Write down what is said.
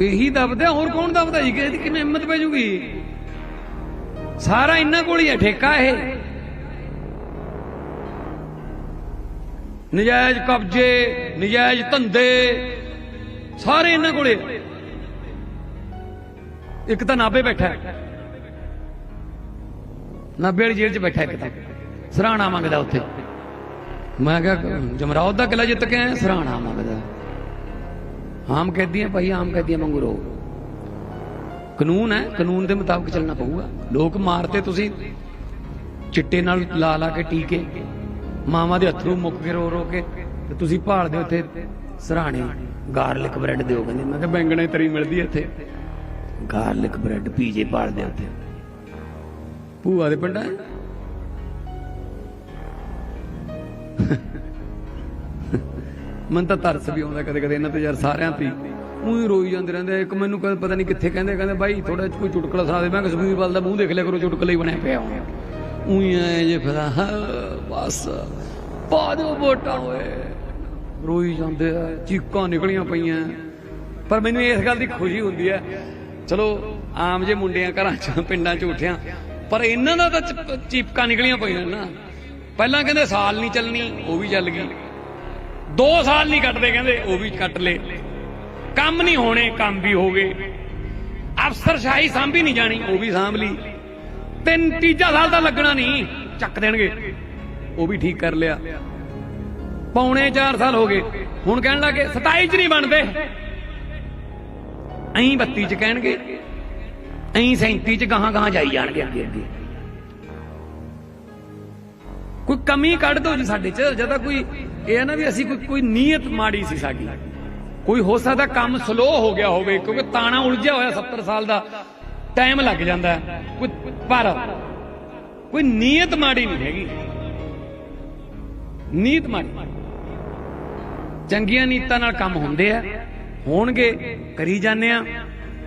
ਇਹੀ ਦਬਦਾ ਹੋਰ ਕੌਣ ਦਬਦਾ ਜੀ? ਕਿਸੇ ਦੀ ਕਿਵੇਂ ਹਿੰਮਤ ਪੈ ਜੂਗੀ? ਸਾਰਾ ਇਹਨਾਂ ਕੋਲ ਹੀ ਹੈ ਠੇਕਾ ਇਹ। ਨਜਾਇਜ਼ ਕਬਜ਼ੇ, ਨਜਾਇਜ਼ ਧੰਦੇ, ਸਾਰੇ ਇਹਨਾਂ ਕੋਲੇ ਇੱਕ ਤਾਂ ਨਾਬੇ ਬੈਠਾ ਹੈ। ਨਾਭੇ ਵਾਲੀ ਜੇਲ੍ਹ 'ਚ ਬੈਠਾ ਇੱਕ ਤਾਂ। ਸਰਾਣਾ ਮੰਗਦਾ ਉੱਥੇ। ਮੈਂ ਕਿਹਾ, ਜਮਰਾਉਦ ਦਾ ਕਿਲਾ ਜਿੱਤ ਕੇ ਆਇਆ, ਸਰਾਣਾ ਮੰਗਦਾ। ਆਮ ਕੈਦੀਆਂ ਭਾਈ, ਆਮ ਕੈਦੀਆਂ ਵਾਂਗੂ ਰਹੋ। ਕਾਨੂੰਨ ਹੈ, ਕਾਨੂੰਨ ਦੇ ਮੁਤਾਬਕ ਚੱਲਣਾ ਪਊਗਾ। ਲੋਕ ਮਾਰਤੇ ਤੁਸੀਂ, ਚਿੱਟੇ ਨਾਲ ਲਾ ਲਾ ਕੇ ਟੀਕੇ। ਮਾਵਾਂ ਦੇ ਅਥਰੂ ਮੁੱਕ ਕੇ ਰੋ ਰੋ ਕੇ, ਤੇ ਤੁਸੀਂ ਭਾਲਦੇ ਹੋ ਉੱਥੇ ਸਰਾਣੇ, ਗਾਰਲਿਕ ਬ੍ਰੈਡ ਦਿਓ ਕਹਿੰਦੇ। ਮੈਂ ਕਿਹਾ ਬੈਂਗਣੇ ਤਰੀ ਮਿਲਦੀ ਹੈ ਇੱਥੇ। ਗਾਰਲਿਕ ਬ੍ਰੈਡ ਪੀਜੇ ਭਾਲਦੇ ਉੱਥੇ ਭੂਆ ਦੇ ਪਿੰਡਾਂ ਮੈਨੂੰ ਤਾਂ ਤਰਸ ਵੀ ਆਉਂਦਾ ਕਦੇ ਕਦੇ ਇਹਨਾਂ ਤੇ ਯਾਰ ਸਾਰਿਆਂ ਤੇ ਉਹੀ ਰੋਈ ਜਾਂਦੇ ਰਹਿੰਦੇ ਇੱਕ ਮੈਨੂੰ ਕਦੇ ਪਤਾ ਨਹੀਂ ਕਿੱਥੇ ਕਹਿੰਦੇ ਕਹਿੰਦੇ ਬਾਈ ਥੋੜਾ ਕੋਈ ਚੁਟਕਲਾ ਸੁਣਾ ਦੇ। ਮੈਂ ਕਿਹਾ ਸੁਖਬੀਰ ਦਾ ਮੂੰਹ ਦੇਖ ਲਿਆ ਕਰੋ, ਚੁਟਕਲਾ ਹੀ ਬਣਿਆ ਪਿਆ ਉਹੀ ਐ ਜੇ ਫਿਰ ਬਸ। ਪਾ ਦਿਓ ਵੋਟਾਂ ਓਏ। ਰੋਈ ਜਾਂਦੇ ਆ, ਚੀਕਾਂ ਨਿਕਲੀਆਂ ਪਈਆਂ। ਪਰ ਮੈਨੂੰ ਇਸ ਗੱਲ ਦੀ ਖੁਸ਼ੀ ਹੁੰਦੀ ਹੈ। ਚਲੋ, ਆਮ ਜੇ ਮੁੰਡਿਆਂ ਘਰਾਂ ਚ, ਪਿੰਡਾਂ ਚ ਉੱਠਿਆ। ਪਰ ਇਹਨਾਂ ਦਾ ਤਾਂ ਚੀਪਕਾਂ ਨਿਕਲੀਆਂ ਪਈਆਂ ਨਾ। ਪਹਿਲਾਂ ਕਹਿੰਦੇ ਸਾਲ ਨਹੀਂ ਚੱਲਣੀ, ਉਹ ਵੀ ਚੱਲ ਗਈ। 2 ਸਾਲ ਨਹੀਂ ਕੱਟਦੇ, ਕਹਿੰਦੇ, ਉਹ ਵੀ ਕੱਟ ਲੇ ਕੰਮ ਨਹੀਂ ਹੋਣੇ, ਕੰਮ ਵੀ ਹੋ ਗਏ। ਅਫਸਰਸ਼ਾਹੀ ਸਾਂਭੀ ਨਹੀਂ ਜਾਣੀ, ਉਹ ਵੀ ਸਾਂਭ ਲਈ। ਤਿੰਨ ਤੀਜਾ ਸਾਲ ਤਾਂ ਲੱਗਣਾ ਨਹੀਂ, ਚੱਕ ਦੇਣਗੇ। ਉਹ ਵੀ ਠੀਕ ਕਰ ਲਿਆ। ਪੌਣੇ 4 ਸਾਲ ਹੋ ਗਏ। ਹੁਣ ਕਹਿਣ ਲੱਗੇ 27 ਚ ਨਹੀਂ ਬਣਦੇ। ਐਂ 32 ਚ ਕਹਿਣਗੇ। ਐਂ 37 ਚ ਗਾਹਾਂ ਗਾਹਾਂ ਜਾਈ ਜਾਣਗੇ ਅੱਗੇ ਅੱਗੇ। ਕੋਈ ਕਮੀ ਕੱਢ ਦੋ ਜੀ ਸਾਡੇ ਚ ਜਦੋਂ ਕੋਈ ਇਹ ਹੈ ਨਾ ਵੀ ਅਸੀਂ ਕੋਈ ਕੋਈ ਨੀਅਤ ਮਾੜੀ ਸੀ ਸਾਡੀ। ਕੋਈ ਹੋ ਸਕਦਾ ਕੰਮ ਸਲੋ ਹੋ ਗਿਆ ਹੋਵੇ, ਕਿਉਂਕਿ ਤਾਣਾ ਉਲਝਿਆ ਹੋਇਆ 70 ਸਾਲ ਦਾ। ਟਾਈਮ ਲੱਗ ਜਾਂਦਾ ਕੋਈ ਪਰ ਕੋਈ ਨੀਅਤ ਮਾੜੀ ਨਹੀਂ ਹੈਗੀ। ਨੀਅਤ ਮਾੜੀ। ਚੰਗੀਆਂ ਨੀਤਾਂ ਨਾਲ ਕੰਮ ਹੁੰਦੇ ਆ। ਹੋਣਗੇ, ਕਰੀ ਜਾਂਦੇ ਆ।